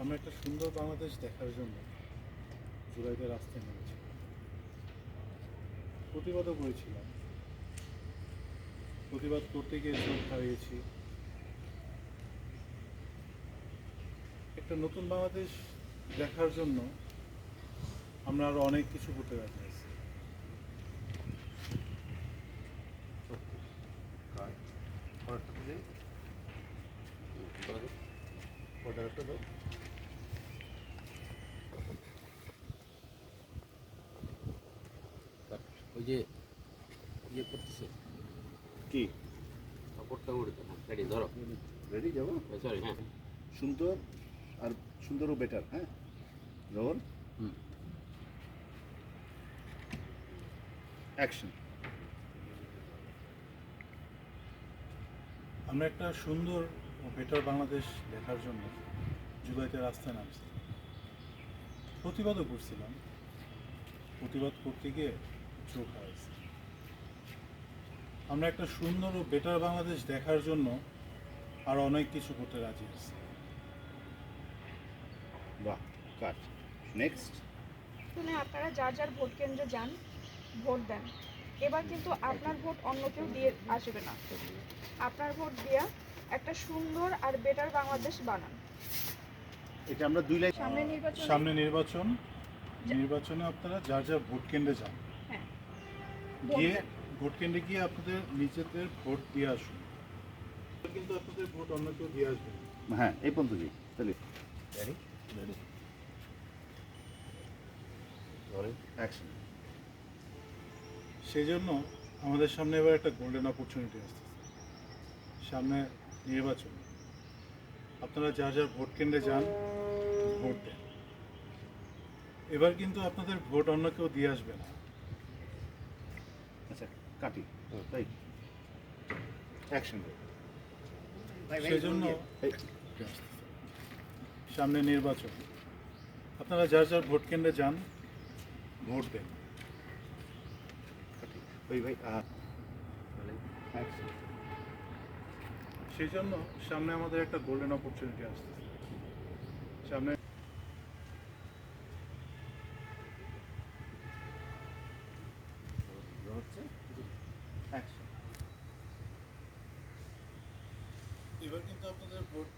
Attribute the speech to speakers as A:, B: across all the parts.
A: আমরা একটা সুন্দর বাংলাদেশ দেখার জন্য জুলাইতে রাস্তায় নেমেছি। প্রতিবাদও করেছিলাম। প্রতিবাদ করতে গিয়ে চোখ হারিয়েছি। একটা নতুন বাংলাদেশ দেখার জন্য আমরা আরও অনেক কিছু করতে পারি
B: ওই যে ইয়ে করতেছে।
C: কি?
B: কাপড়টা হ্যাঁ রেডি ধরো।
C: রেডি যাব?
B: সরি হ্যাঁ।
C: সুন্দর আর সুন্দরও বেটার হ্যাঁ?
B: হুম।
C: অ্যাকশন
A: আমরা একটা সুন্দর বেটার বাংলাদেশ দেখার জন্য জুলাইতে রাস্তায় নামছি। প্রতিবাদও করছিলাম। প্রতিবাদ করতে গিয়ে চোখ হারাইছি। আমরা একটা সুন্দর ও বেটার বাংলাদেশ দেখার জন্য আর অনেক কিছু করতে রাজি আছি।
C: বাহ কাট নেক্সট
D: শুনে আপনারা যার যার ভোট কেন্দ্রে যান ভোট দেন। এবার কিন্তু আপনার ভোট অন্য কেউ দিয়ে আসবে না। আপনার ভোট দিয়া একটা সুন্দর আর বেটার বাংলাদেশ বানান।
C: এটা আমরা দুই লাইন
D: সামনে নির্বাচন
A: সামনে নির্বাচন। নির্বাচনে আপনারা যার যার ভোট কেন্দ্রে যান।
D: হ্যাঁ।
A: গিয়ে ভোট কেন্দ্রে গিয়ে আপনাদের নিজেদের ভোট দিয়ে আসুন। কিন্তু আপনাদের ভোট অন্য কেউ দিয়ে আসবে
C: হ্যাঁ এই পর্যন্ত জি তাহলে অ্যাকশন
A: সেই জন্য আমাদের সামনে এবার একটা গোল্ডেন অপরচুনিটি আসছে সামনে নির্বাচন। আপনারা যা যা ভোট কেন্দ্রে যান ভোট দেন। এবার কিন্তু আপনাদের ভোট অন্য কেউ দিয়ে আসবে না।
C: আচ্ছা কাটি। তাই? অ্যাকশন
A: সেই জন্য সামনে নির্বাচন। আপনারা যার যার ভোট কেন্দ্রে যান ভোট দেন।
C: কাটি। ওই ভাই অ্যাকশন
A: সেই জন্য সামনে আমাদের একটা গোল্ডেন অপরচুনিটি আসছে। সামনে
C: হচ্ছে
A: এবার কিন্তু আপনাদের ভোট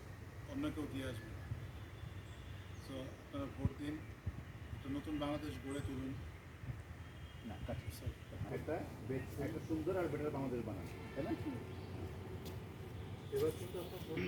A: অন্য কেউ দিয়ে আসবে। সো আপনারা ভোট দিন একটা নতুন বাংলাদেশ গড়ে তুলুন।
C: না একটা সুন্দর আর বেটার বাংলাদেশ বানানো তাই না?
A: এবার কিন্তু আপনার ভোট